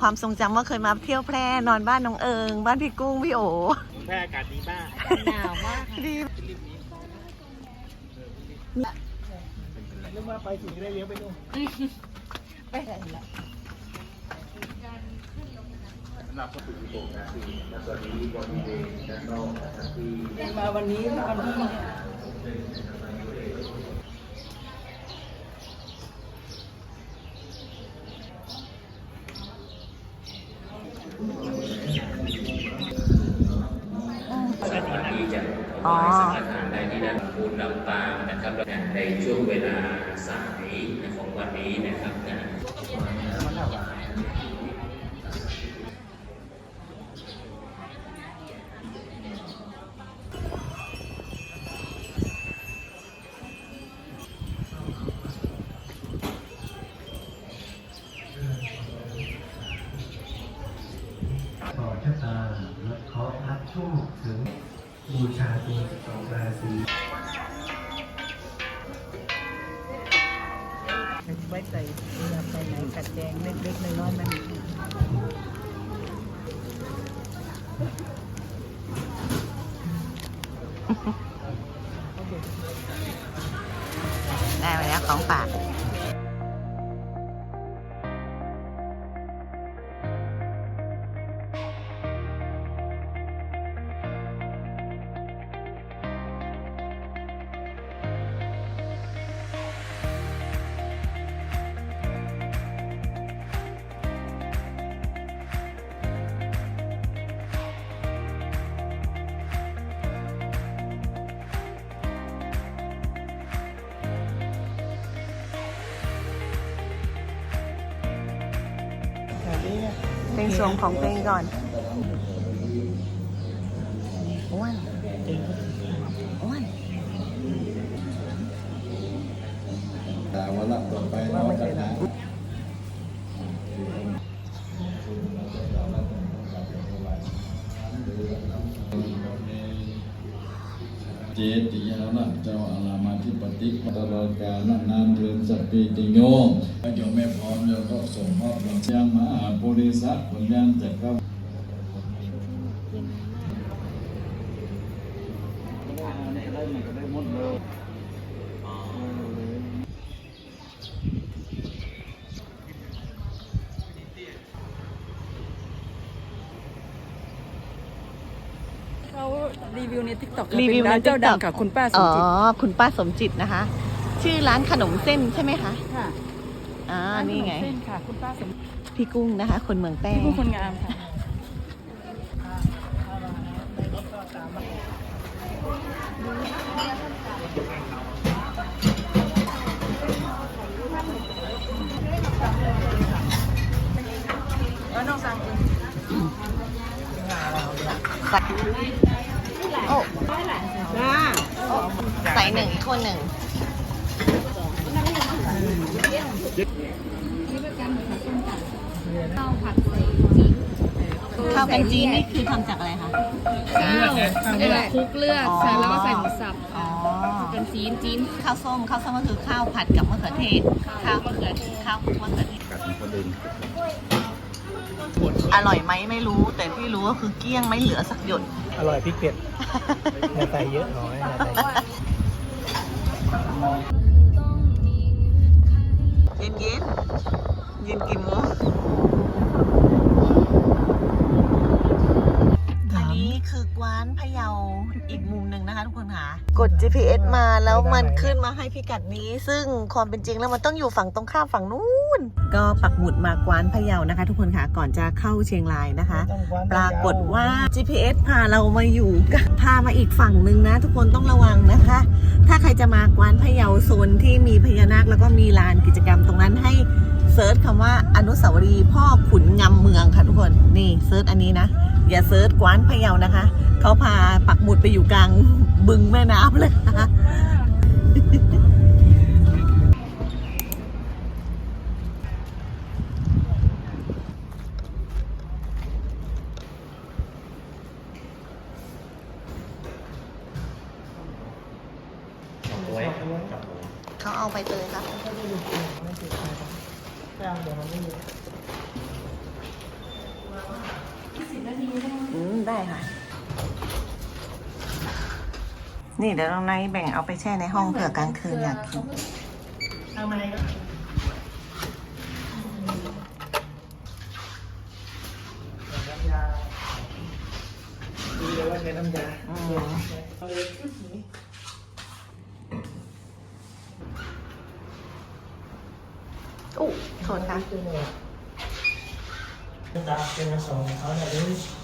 ความทรงจำว่าเคยมาเที่ยวแพร่นอนบ้านน้องเอิง บ้านพี่กุ้งพี่โอแพร่อากาศดีมากหนาวมากดีเรื่องว่าไปถึงได้เลี้ยวไปนู่นไปไหนละสำหรับคนอื่นโบกนะคือตอนนี้บริเวณด้านนอกที่มาวันนี้วันที่ จะอ๋อสามารถทานได้ที่ด้านบูนลำปางนะครับในช่วงเวลาสายของวันนี้นะครับนะ ไว้ใส่เวลาไปไหนกัดแดงเล็กๆน้อยๆมัน ลงสวงของเพลงก่อน ยมไม่พร้อมโยมก็ส่งมอบดอกยังมหาปุริสัตผลยังจักรเขารีวิวในทิกตอกรีวิวในเจ้าดัง TikTok ค่ะคุณป้าสอ๋มอจิตคุณป้าสมจิตนะคะ ชื่อร้านขนมเส้นใช่ไหมคะ ค่ะ อ่า นี่ไง เส้นค่ะ คุณป้าสมพี่กุ้งนะคะ คนเมืองแป้งผู้คนงามค่ะ แล้วน้องสั่งเองใส่โอ้ใส่หนึ่งอีกคนหนึ่ง ข้าวกันจีนนี่คือทำจากอะไรคะ ข้าวเออคลุกเลือดอ๋อใส่แล้วก็ใส่หมูสับอ๋อ เป็นจีนจีนข้าวส้มข้าวส้มก็คือข้าวผัดกับมะเขือเทศ ข้าวมะเขือข้าวคลุกมะเขือเทศอร่อยไหมไม่รู้ แต่ที่รู้ก็คือเกลี้ยงไม่เหลือสักหยด อร่อยพริกเผ็ดอย่าใส่เยอะน้อยอย่าใส่เยอะเย็นเย็นเย็นกี่โมง คะทุกคนค่ะกด GPS มาแล้วมันขึ้นมาให้พิกัดนี้ ซึ่งความเป็นจริงแล้วมันต้องอยู่ฝั่งตรงข้ามฝั่งนู้น ก็ปักหมุดมากวานพะเยานะคะ ทุกคนค่ะก่อนจะเข้าเชียงรายนะคะต้องคว้นปรากฏว่า GPS พาเรามาอยู่กับพามาอีกฝั่งหนึ่งนะ ทุกคนต้องระวังนะคะ ถ้าใครจะมากวานพะเยาโซนที่มีพญานาคแล้วก็มีลานกิจกรรมตรงนั้นให้ เซิร์ชคำว่าอนุสาวรีย์พ่อขุนงำเมืองค่ะทุกคนนี่เซิร์ชอันนี้นะ อย่าเซิร์ชกวานพะเยานะคะ เขาพาปักหมุดไปอยู่กลางบึงแม่น้ำเลยค่ะ เขาเอาไปเตยครับ แป้งเดี๋ยวมันไม่เยอะ อืม ได้ค่ะ นี่เดี๋ยวน้องไนท์แบ่งเอาไปแช่ในห้องเผื่อกลางคืนอยากกินดีเลยว่าใช้น้ำยาอืมอู้โทษค่ะน้ำตาเป็นมาสองเขาเนี่ย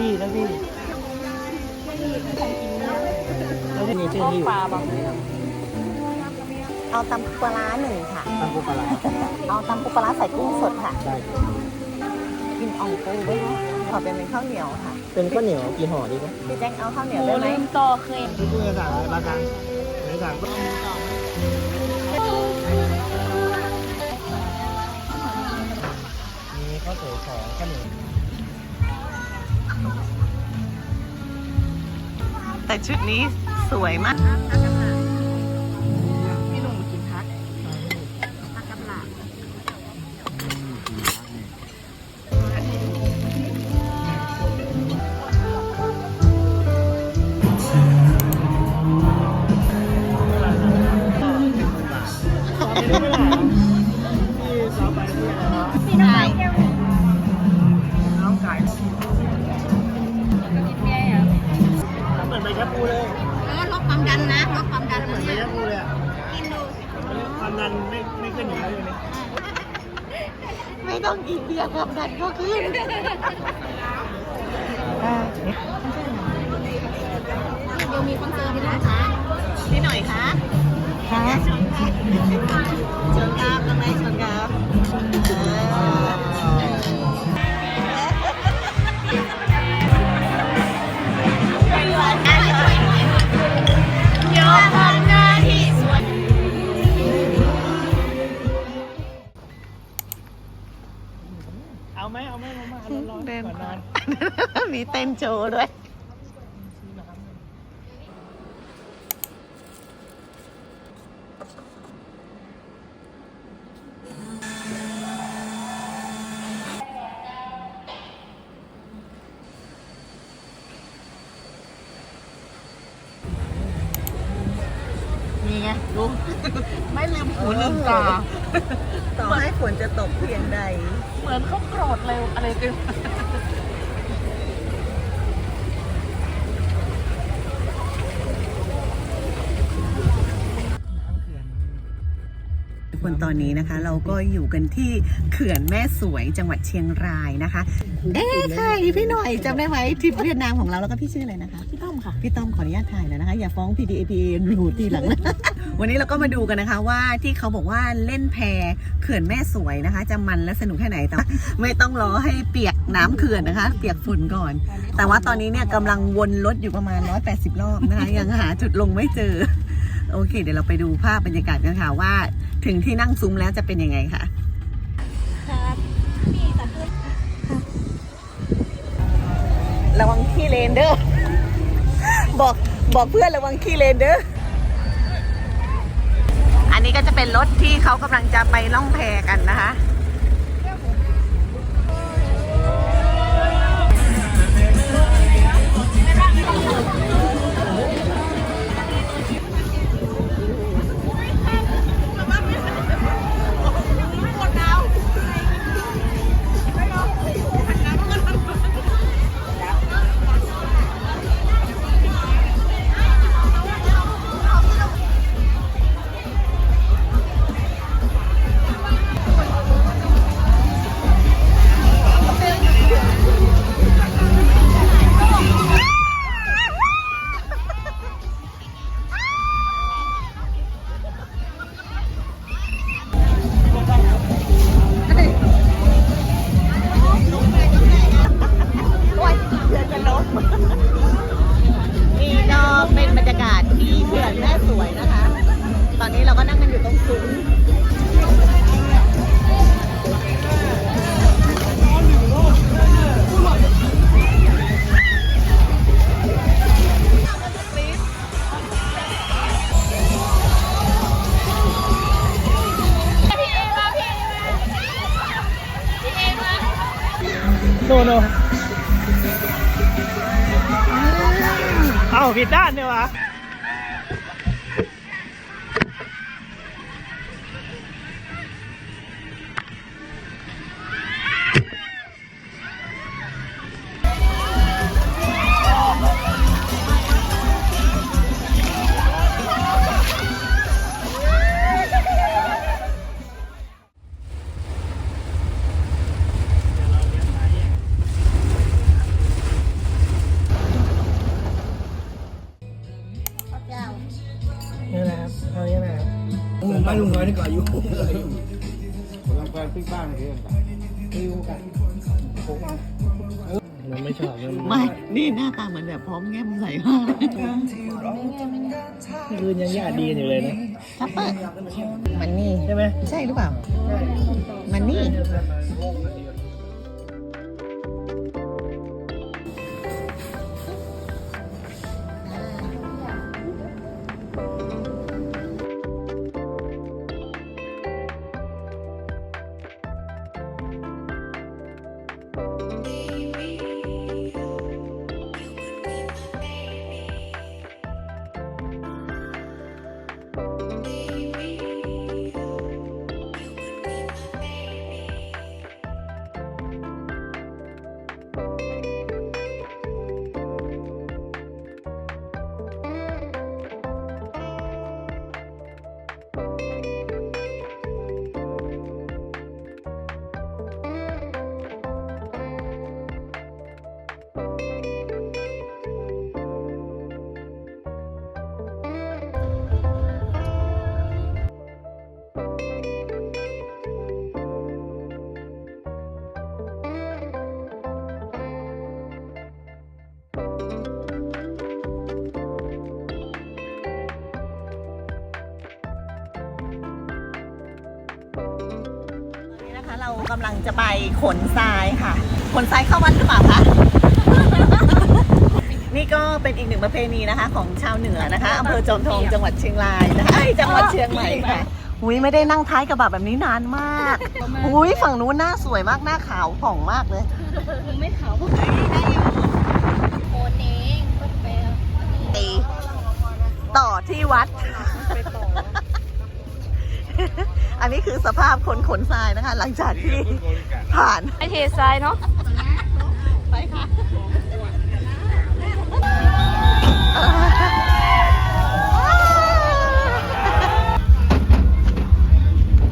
เลยเจ้าที่เจ้าที่แล้วที่นี่เจ้าที่ปลาบางเอาตำปูปลาร้าหนึ่งค่ะตำปูปลาร้าเอาตำปูปลาร้าใส่กุ้งสดค่ะได้กินอ่องปูด้วยนะขอเป็นเป็นข้าวเหนียวค่ะ เป็นข้าวเหนียวกี่ห่อดีไหมพี่แจ็คเอาข้าวเหนียวโอ้ได้ไหมลืมต่อเคยพี่กุ้งจะสั่งอะไรมาสั่งไม่สั่งก็ แต่ชุดนี้สวยมาก เหมือนใบชะพูเลยเออลดความดันนะลดความดันเหมือนใบชะพูเลยอะกินดูความดันไม่ไม่ขึ้นอยู่แล้วเลยนะไม่ต้องกินเบียร์ความดันก็ขึ้นอ่าเดี๋ยวมีคอนเสิร์ตที่ร้านค้าพี่หน่อยคะค่ะชนครับชนครับน้องไนท์ชนครับ เอาไหมเอาไหมมามาร้อนๆเดินก่อนนอน มีเต้นโชว์ด้วย คนตอนนี้นะคะ เราก็อยู่กันที่เขื่อนแม่สวยจังหวัดเชียงรายนะคะเอ๊ะใครพี่หน่อยจำได้ไหมทริปเวียดนามของเราแล้วก็พี่ชื่ออะไรนะคะ พี่ต้อมค่ะ พี่ต้อมขออนุญาตถ่ายแล้วนะคะ อย่าฟ้อง PDAPA รูทีหลังนะ วันนี้เราก็มาดูกันนะคะว่าที่เขาบอกว่าเล่นแพเขื่อนแม่สวยนะคะ จะมันและสนุกแค่ไหนแต่ว่าไม่ต้องรอให้เปียกน้ำเขื่อนนะคะ เปียกฝุ่นก่อน แต่ว่าตอนนี้เนี่ยกำลังวนรถอยู่ประมาณ 180 รอบนะคะ ยังหาจุดลงไม่เจอ โอเค เดี๋ยวเราไปดูภาพบรรยากาศกันค่ะว่า ถึงที่นั่งซุ้มแล้วจะเป็นยังไงค่ะระวังขี้เลนเด้อบอกบอกเพื่อนระวังขี้เลนเด้ออันนี้ก็จะเป็นรถที่เขากำลังจะไปล่องแพกันนะคะ เหมือนแบบพร้อมแง้มใส่มากคืนยังญาติดีกันอยู่เลยนะทัปเปอร์มันนี่ใช่ไหมใช่หรือเปล่า จะไปขนทรายค่ะ ขนทรายเข้าวัดหรือเปล่าคะนี่ก็เป็นอีกหนึ่งประเพณีนะคะ ของชาวเหนือนะคะอำเภอจอมทองจังหวัดเชียงรายนะคะเอ้ยจังหวัดเชียงใหม่ค่ะหุยไม่ได้นั่งท้ายกระบะแบบนี้นานมากหุยฝั่งนู้นหน้าสวยมากหน้าขาวผ่องมากเลยไม่ขาวโคนเองก็ไปตีต่อที่วัดอั นนี้คือสภาพคนขนทรายนะคะ หลังจากที่ผ่านไอเททรายเนาะไปค่ะ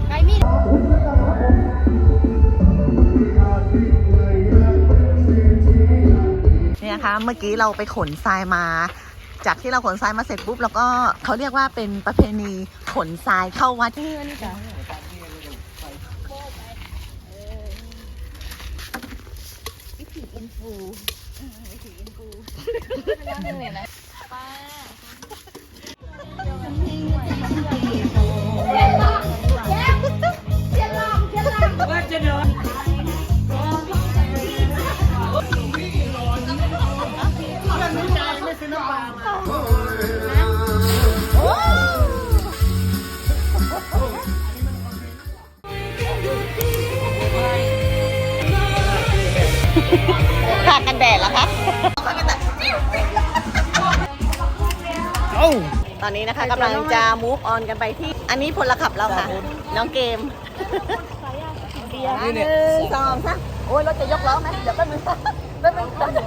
ไกมีดเนี่ยนะคะเมื่อกี้เราไปขนทรายมา จากที่เราขนทรายมาเสร็จปุ๊บแล้วก็เขาเรียกว่าเป็นประเพณีขนทรายเข้าวัดที่นี่จ้ะทากันแดดเหรอคะเอ้า ตอนนี้นะคะกำลังจะ move on กันไปที่ อันนี้พลขับเราค่ะ น้องเกมหนึ่งสองสามโอ้ยรถจะยกล้อไหมเดี๋ยวแป๊บนึงแป๊บนึงแป๊บนึง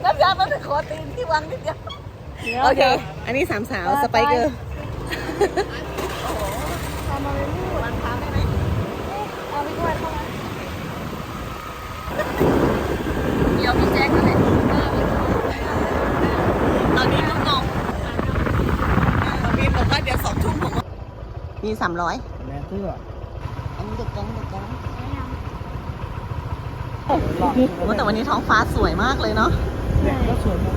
แป๊บนึงแป๊บนึงขอตีนที่วางนิดเดียวโอเค อันนี้สามสาวสไปเกอร์วันพักได้ไหม เอาไปด้วยเข้ามาเดี๋ยวพี่แจ๊คก็เลย ตอนนี้ก็งงมีบอกว่าเดี๋ยวสองทุ่มผม มีสามร้อยแม่เสื้ออันนี้เด็กแก๊งเด็กแก๊งโอ้แต่วันนี้ท้องฟ้าสวยมากเลยเนาะแม่ก็สวยมาก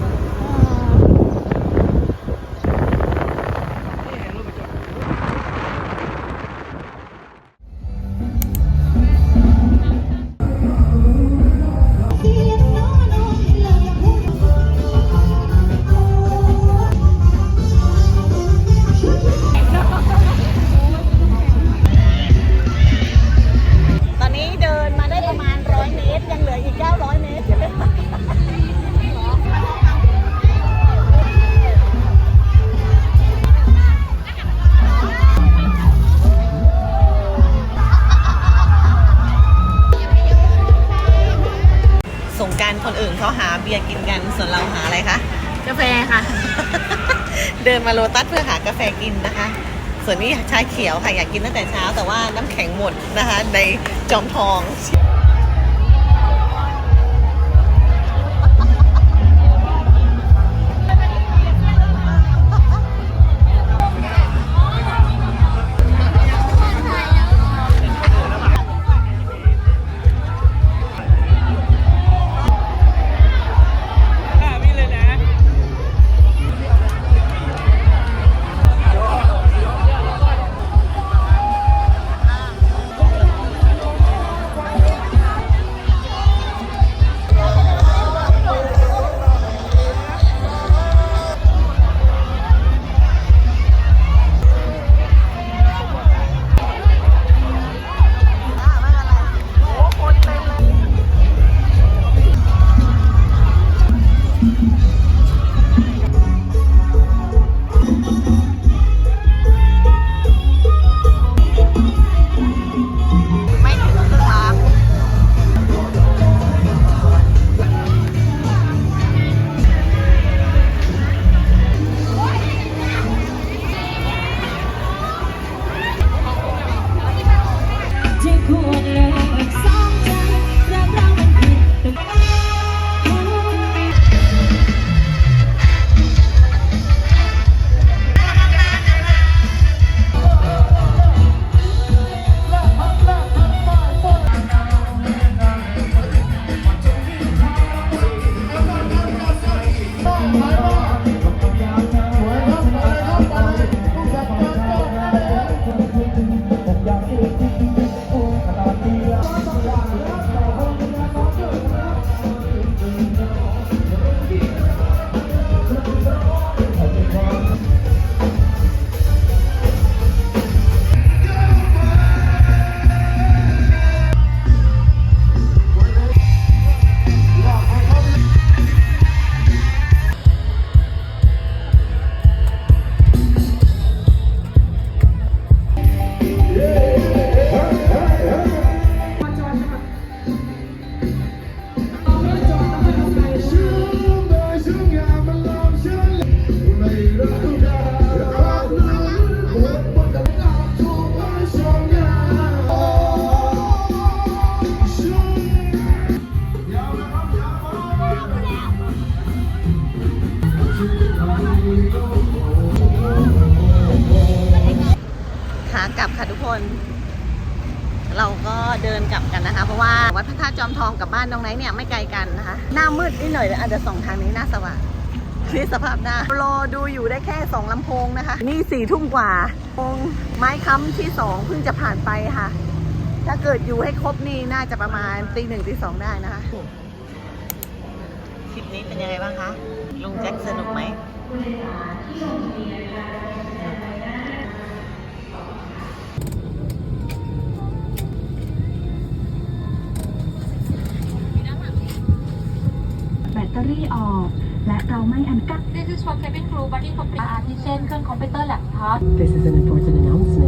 กินตั้งแต่เช้าแต่ว่าน้ำแข็งหมดนะคะในจอมทอง เดินกลับกันนะคะ เพราะว่าวัดพระธาตุจอมทองกับบ้านน้องไนท์เนี่ยไม่ไกลกันนะคะ หน้ามืดนิดหน่อยอาจจะส่องทางนี้หน้าสว่างนี่สภาพหน้ารอดูอยู่ได้แค่สองลำโพงนะคะ นี่สี่ทุ่มกว่าโมงไม้ค้ำที่สองเพิ่งจะผ่านไปค่ะ ถ้าเกิดอยู่ให้ครบนี่น่าจะประมาณตีหนึ่งตีสองได้นะคะคลิปนี้เป็นยังไงบ้างคะ ลุงแจ็คสนุกไหม รี่ออก และเราไม่อันกัก This is for cabin crew, but in complete. อาทิเช่นเครื่องคอมพิวเตอร์แล็ปท็อป This is an important announcement.